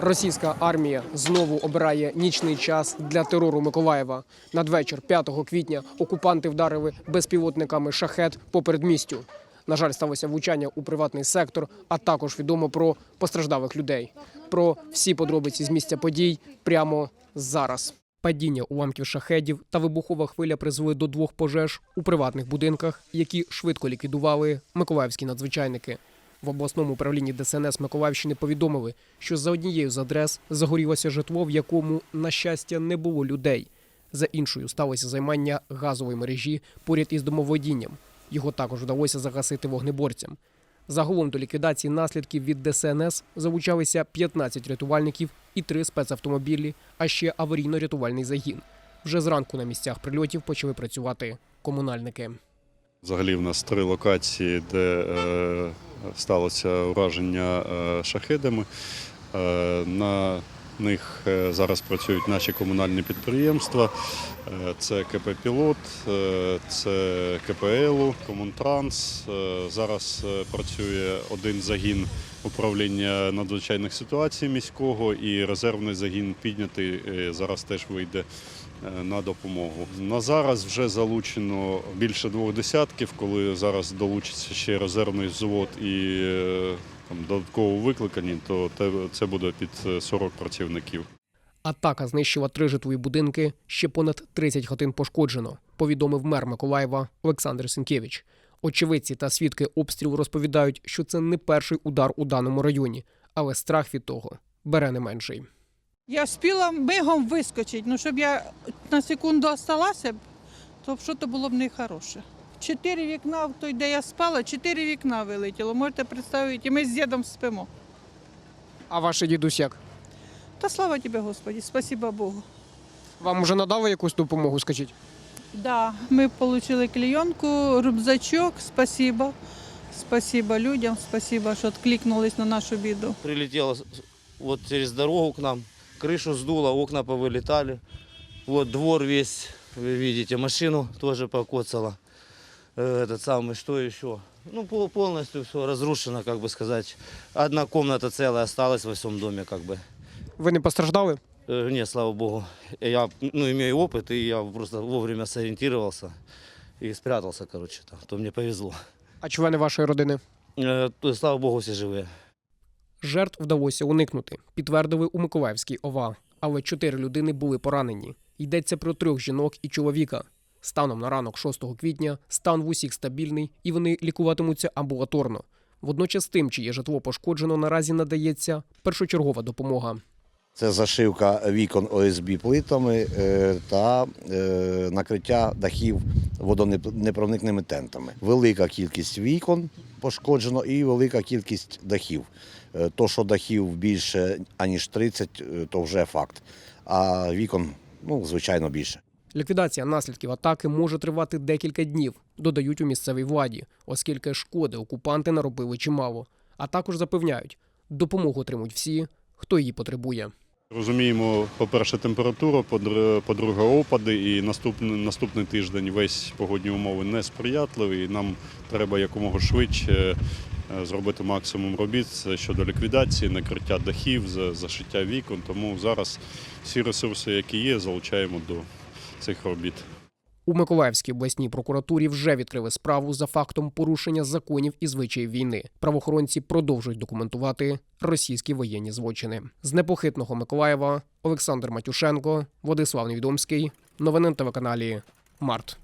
Російська армія знову обирає нічний час для терору Миколаєва. Надвечір 5 квітня окупанти вдарили безпілотниками шахет по передмістю. На жаль, сталося влучання у приватний сектор, а також відомо про постраждалих людей. Про всі подробиці з місця подій прямо зараз. Падіння уламків шахедів та вибухова хвиля призвели до двох пожеж у приватних будинках, які швидко ліквідували миколаївські надзвичайники. В обласному управлінні ДСНС Миколаївщини повідомили, що за однією з адрес загорілося житло, в якому, на щастя, не було людей. За іншою сталося займання газової мережі поряд із домоводінням. Його також вдалося загасити вогнеборцям. Загалом до ліквідації наслідків від ДСНС залучалися 15 рятувальників і 3 спецавтомобілі, а ще аварійно-рятувальний загін. Вже зранку на місцях прильотів почали працювати комунальники. Взагалі в нас три локації, де е, сталося ураження е, шахедами. Е, на них зараз працюють наші комунальні підприємства. Це КП Пілот, це КПЛ, Комунтранс. Зараз працює один загін управління надзвичайних ситуацій міського і резервний загін піднятий зараз теж вийде на допомогу. На зараз вже залучено більше двох десятків, коли зараз долучиться ще резервний взвод і е, там, додатково викликані, то це буде під е, 40 працівників. Атака знищила три житлові будинки, ще понад 30 хатин пошкоджено, повідомив мер Миколаєва Олександр Сінкевич. Очевидці та свідки обстрілу розповідають, що це не перший удар у даному районі, але страх від того бере не менший. Я встигла мигом вискочити, ну щоб я на секунду осталася, б, то що то було б нехороше. Чотири вікна, в той, де я спала, чотири вікна вилетіло. Можете представити, і ми з дідом спимо. А ваш дідусь як? Та слава тебе, Господі, спасіба Богу. Вам вже надали якусь допомогу? Скажіть, Да, ми отримали клейонку, рюкзачок, спасибо. Спасибо людям, спасибо, що відкликнулись на нашу біду. прилетело с- через дорогу к нам, крышу сдуло, окна повылетали. Вот двор весь, вы видите, машину тоже покоцало. Э, Этот самый, что еще? Ну, пол- полностью все разрушено, как бы сказать. Одна комната целая осталась во всем доме, как бы. ви не постраждали? Э, Не, слава богу. Я ну, имею опыт, и я просто вовремя сориентировался и спрятался, короче, там. То мне повезло. А члени вашої родини? Э, то есть, Слава богу, все живые. Жертв вдалося уникнути, підтвердили у Миколаївській ОВА. Але чотири людини були поранені. Йдеться про трьох жінок і чоловіка. Станом на ранок 6 квітня стан в усіх стабільний і вони лікуватимуться амбулаторно. Водночас тим, чиє житло пошкоджено, наразі надається першочергова допомога. Це зашивка вікон ОСБ плитами е, та е, накриття дахів водонепроникними тентами. Велика кількість вікон пошкоджено і велика кількість дахів. Е, То, що дахів більше аніж 30, е, то вже факт. А вікон, ну, звичайно, більше. Ліквідація наслідків атаки може тривати декілька днів, додають у місцевій владі, оскільки шкоди окупанти наробили чимало. А також запевняють, допомогу отримують всі, хто її потребує. Розуміємо, по-перше, температуру, по-др- по-друге, опади, і наступний, наступний тиждень весь погодні умови несприятливі. І нам треба якомога швидше зробити максимум робіт щодо ліквідації, накриття дахів, зашиття вікон. Тому зараз всі ресурси, які є, залучаємо до цих робіт. У Миколаївській обласній прокуратурі вже відкрили справу за фактом порушення законів і звичаїв війни. Правоохоронці продовжують документувати російські воєнні злочини. З непохитного Миколаєва Олександр Матюшенко, Владислав Невідомський. Новини на телеканалі Март.